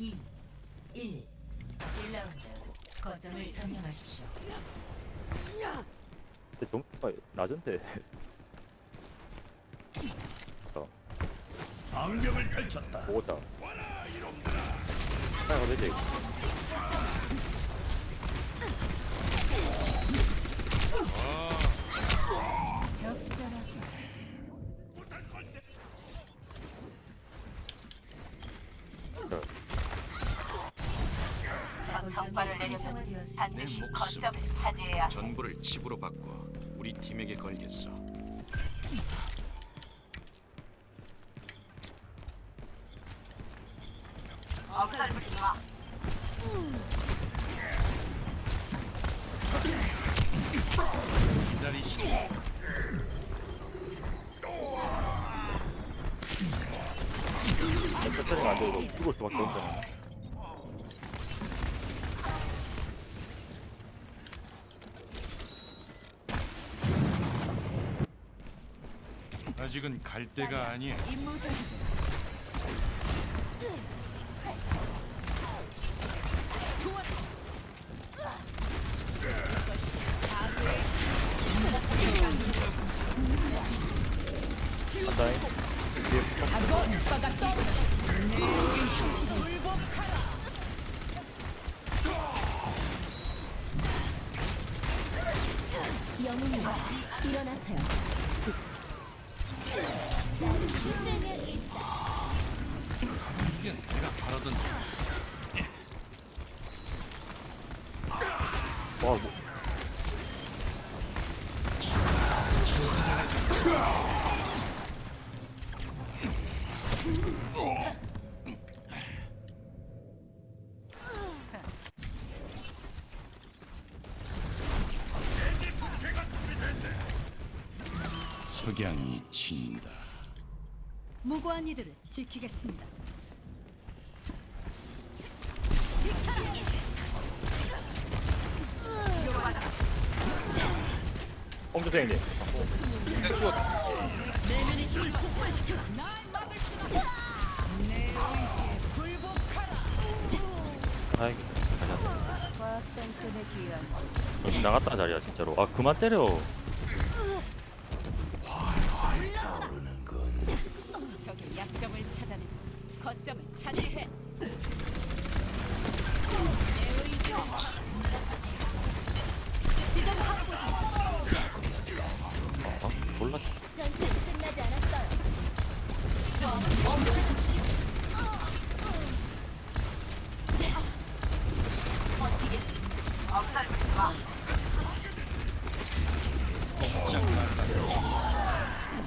2, 1. 1라운드. 거점을 점령하십시오. 근데 점수가 낮은데 방벽을 펼쳤다. 보고자 하나가 되지 적절하게. 반드시. 거점을 차지해야 해. 전부를 칩으로 바꿔 우리 팀에게 걸겠어. 부리지 마. 기다리시오. 천천히가 안 되고 죽을 수밖에 없잖아 아직은 갈 때가 아니야. 임무 대기 중. 간다잉 가 바라던 와 뭐. 석양이 친다. 무고한 이들을 지키겠습니다. 홍주생님. 아이 가자 과학단점에 귀한 정신 나갔다 자리야 진짜로. 아 그만 때려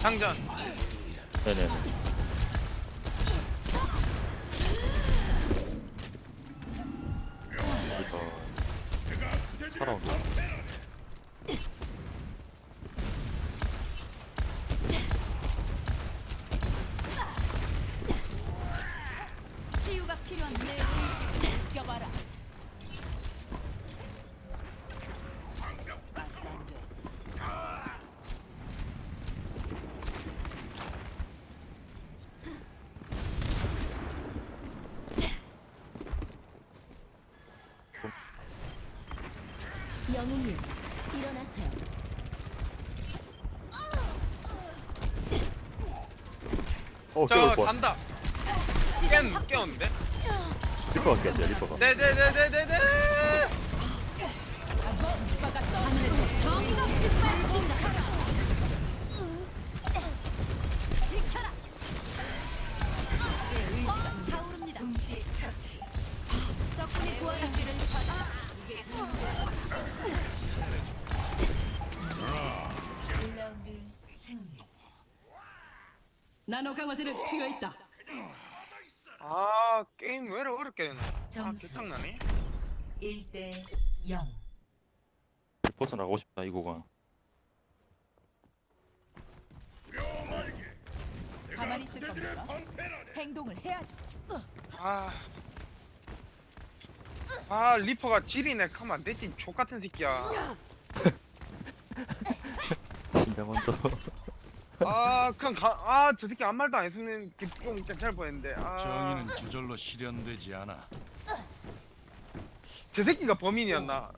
장전. 네네 영웅님 일어나세요. 어 저 깨울 뻔 간다 깬 깨웠는데 리퍼가 깼지 리퍼가 네네네네네네 하늘에서 정의가. 비켜라. 내 의지가 타오릅니다. 동시 처치. 적군이 구원하기를 받아. 1라운드 승리. 나노 강화제를 튀어 있다. 아 게임 왜 이렇게 어렵게 되나 아 점수. 개창나네 1대 0. 벗어나고 싶다 이 구간 가만히 있을 겁니까? 행동을 해야죠. 아. 아 리퍼가 지리네. 하면 안 되지 족같은 새끼야. 먼저. 아 그냥 가아저 새끼 아무 말도 안 했으면 그좀 괜찮을 뻔했는데. 아저 정의는 저절로 실현되지 않아. 새끼가 범인이었나?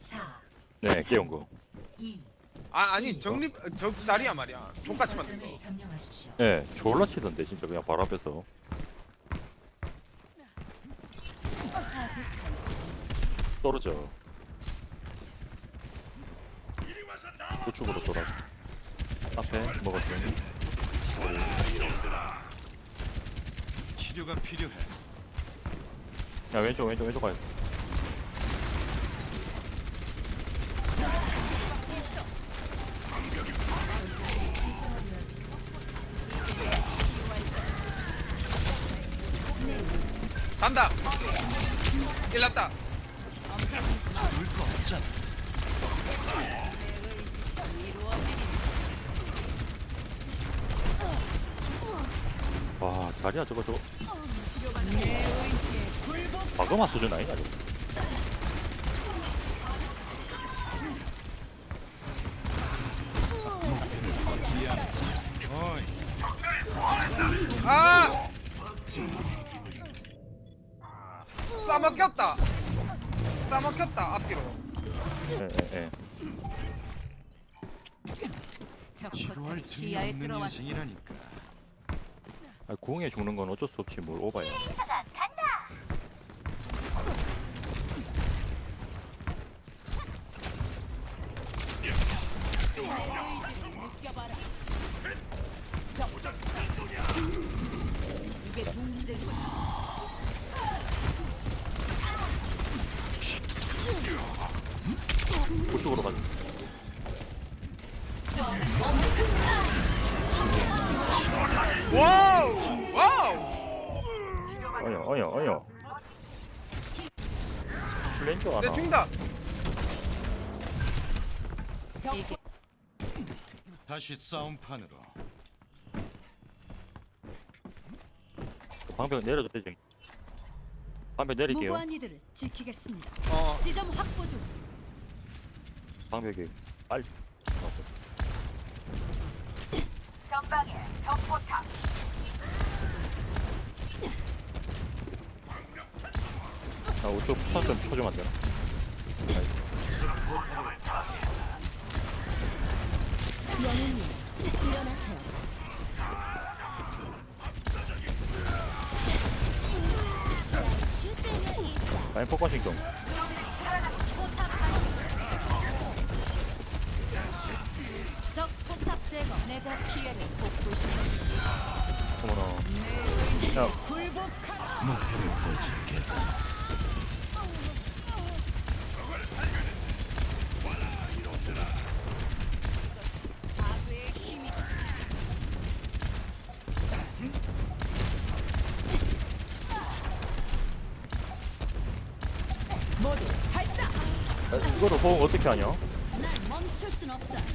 4, 네 깨운 거. 2, 아 아니 정립 저 자리야 말이야. 족같이 만든 거. 점을 점령하십시오. 네 졸라 치던데 진짜 그냥 바로 앞에서 떨어져 우측으로 돌아. 앞에 먹었더니. 치료가 필요해. 야 왼쪽 왼쪽 왼쪽 가야 돼. 간다. 일났다 와 자리야 저거 저거. 과거마 수준 아니냐 저거? 아! 싸먹혔다 싸먹혔다 앞뒤로 예예예 지루할 적포탑 틈이 시야에 없는. 인생이라니까. 아, 궁에 죽는 건 어쩔 수 없지 뭘 오바야. 이게 동기들과 우측으로 가자 와우 와우 어여 어여 어여 줄내 아나. 죽는다 이게 다시 싸움판으로. 방벽 내려도 되지 방벽 내릴게요. 무고한 이들을 지키겠습니다. 어. 지점 확보 중. 방벽이 빨리 전방에 적포탑. 아 우측 포탄 좀 쳐주면 안 되나 영웅님, 일어나세요. 라인 포커 신경 적 포탑 제거. 내가 피해를 복구 시 어머나 야 목표를 포착했다. 모두 발사. 아, 이거를 호응 어떻게 하냐 난 멈출 순 없다.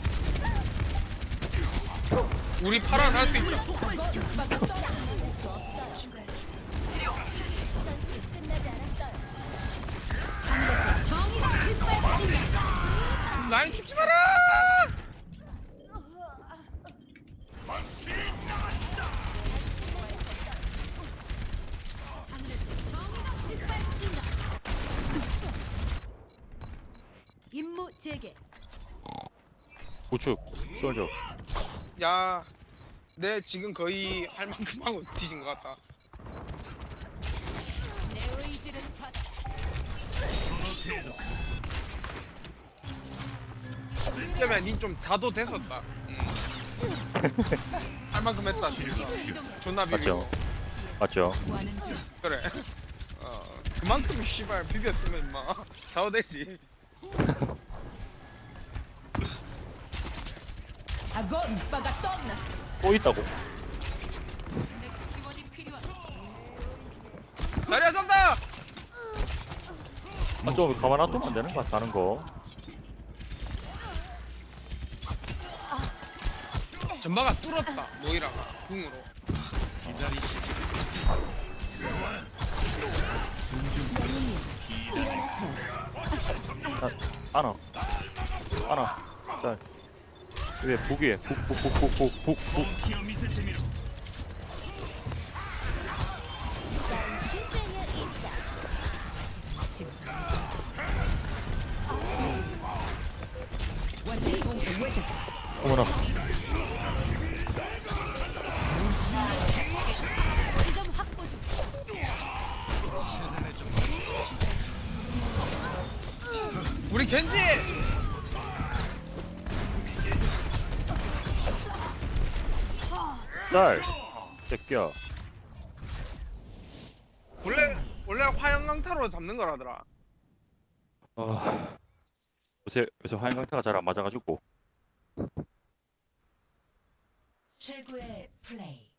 우리 파라 살수 있다. 라인 죽지 마라. 임무 재개. 우측 쏠져 야, 내 지금 거의 할 만큼 하고 뒤진 것 같다. 내 의지를. 그러면 니좀 자도 됐었다. 응. 할 만큼 했다. 진짜. 존나 비비고. 맞죠? 맞죠 구하는 중. 그래. 어, 그만큼 씨발 비볐으면 임마 자도 되지. 아건 바가 떴나. 또 있다고 자리야 잡다. 아좀 가만 놔두면 안 되는 거야 사는 거 전마가 뚫었다. 모이라가 궁으로. 기다리시지. 아, 안아 안아 자 왜 북이에. 북북북북북북북 지금 어머나. 우리 겐지 짤 새끼야 원래 원래 화양강타로 잡는 거라더라. 아 요새 요새 화양 강타가 잘 안 맞아가지고. 최고의 플레이.